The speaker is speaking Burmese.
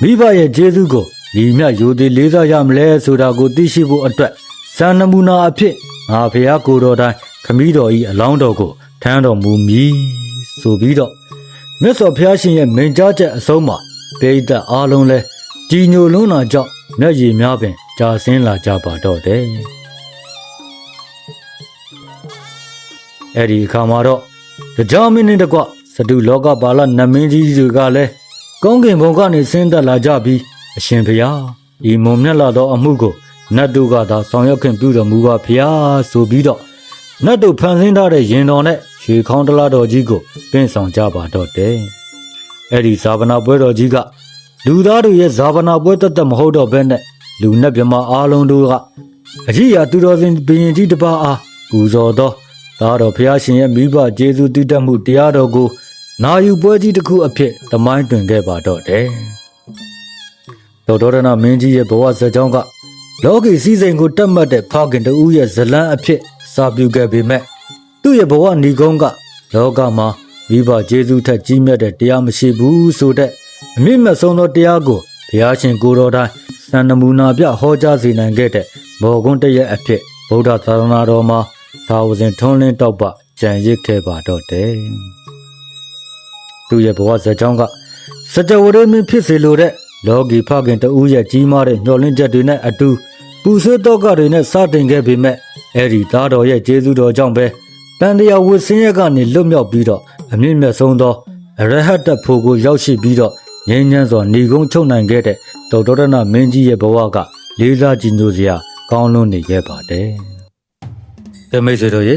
မိဘရဲ့ကျေးဇူးကိုညီမြယူသည်လေးစားရမလဲဆိုတာကိုသိရှိဖို့အတွက်စံနမူနာအဖြစ်ငါဖះကိုတော်တိုင်းခမည်းတော်ဤအလောင်းတော်ကိုထမ်းတော်မူမည်ဆိုပြီးတော့မြတ်စွာဘုရားရှင်ရဲ့မိန့်ကြားချက်အဆုံးမှာပိဋကအားလုံးလဲကြည်ညိုလွန်းတာကြောင့်မျက်ရည်များပင်ကြာဆင်းလာကြပါတော့တယ်အဲ့ဒီအခါမှာတော့တရားမင်းနဲ့တကွစတုလောကပါလနတ်မင်းကြီးတွေကလည်း ကောင်းကင်ဘုံကနေဆင်းသက်လာကြပြီးအရှင်ဘုရားဤမုံမြတ်လာသောအမှုကိုနတ်တို့ကသာဆောင်ရွက်ခင်ပြုတော်မူပါဘုရားဆိုပြီးတော့နတ်တို့ဖန်ဆင်းထားတဲ့ရင်တော်နဲ့ရွှေခေါင်းတလားတော်ကြီးကိုပင့်ဆောင်ကြပါတော့တယ်အဲ့ဒီဇာဗနာပွဲတော်ကြီးကလူသားတို့ရဲ့ဇာဗနာပွဲတသက်မဟုတ်တော့ဘဲနဲ့လူနဲ့မြမအားလုံးတို့ကအကြီးရာသူတော်စင်ဘုရင်ကြီးတစ်ပါးအားပူဇော်သောသားတော်ဘုရားရှင်ရဲ့မိဘကျေးဇူးတည်တတ်မှုတရားတော်ကို နာယူပွဲကြီးတစ်ခုအဖြစ်တမိုင်းတွင်ခဲ့ပါတော့တယ်။ဒေါတော်ရဏမင်းကြီးရဲ့ဘဝဇာတ်ကြောင်းကလောကီစည်းစိမ်ကိုတက်မှတ်တဲ့ဖခင်တူရဲ့ဇလန်းအဖြစ်စာပြုခဲ့ပေမဲ့သူ့ရဲ့ဘဝဏီကုန်းကလောကမှာမိဘကျေးဇူးထက်ကြီးမြတ်တဲ့တရားမရှိဘူးဆိုတဲ့အမြင့်မြတ်ဆုံးသောတရားကိုဘုရားရှင်ကိုယ်တော်တိုင်းစံနမူနာပြဟောကြားစေနိုင်ခဲ့တဲ့ဘောကွန်းတရက်အဖြစ်ဗုဒ္ဓသာသနာတော်မှာသာဝစဉ်ထွန်းလင်းတောက်ပကြံရစ်ခဲ့ပါတော့တယ်။ သူ့ရဲ့ဘဝဇာတ်ကြောင်းကစကြဝဠာမင်းဖြစ်စေလိုတဲ့လောကီဖခင်တဦးရဲ့ကြီးမားတဲ့မျှော်လင့်ချက်တွေနဲ့အတူပူဆွေးတော့ကတွေနဲ့စတင်ခဲ့ပေမဲ့အဲ့ဒီသားတော်ရဲ့ကျေးဇူးတော်ကြောင့်ပဲတန်တရားဝစ်စင်းရက်ကနေလွတ်မြောက်ပြီးတော့အမြင့်မြတ်ဆုံးသောအရဟတတ်ဖို့ကိုရောက်ရှိပြီးတော့ငြိမ်းချမ်းစွာဏီကုန်းချုပ်နိုင်ခဲ့တဲ့ဒေါက်တာရဏမင်းကြီးရဲ့ဘဝကလေးစားကြည်ညိုစရာကောင်းလွန်းနေခဲ့ပါတယ်။တမိတ်ဆွေတို့ရေ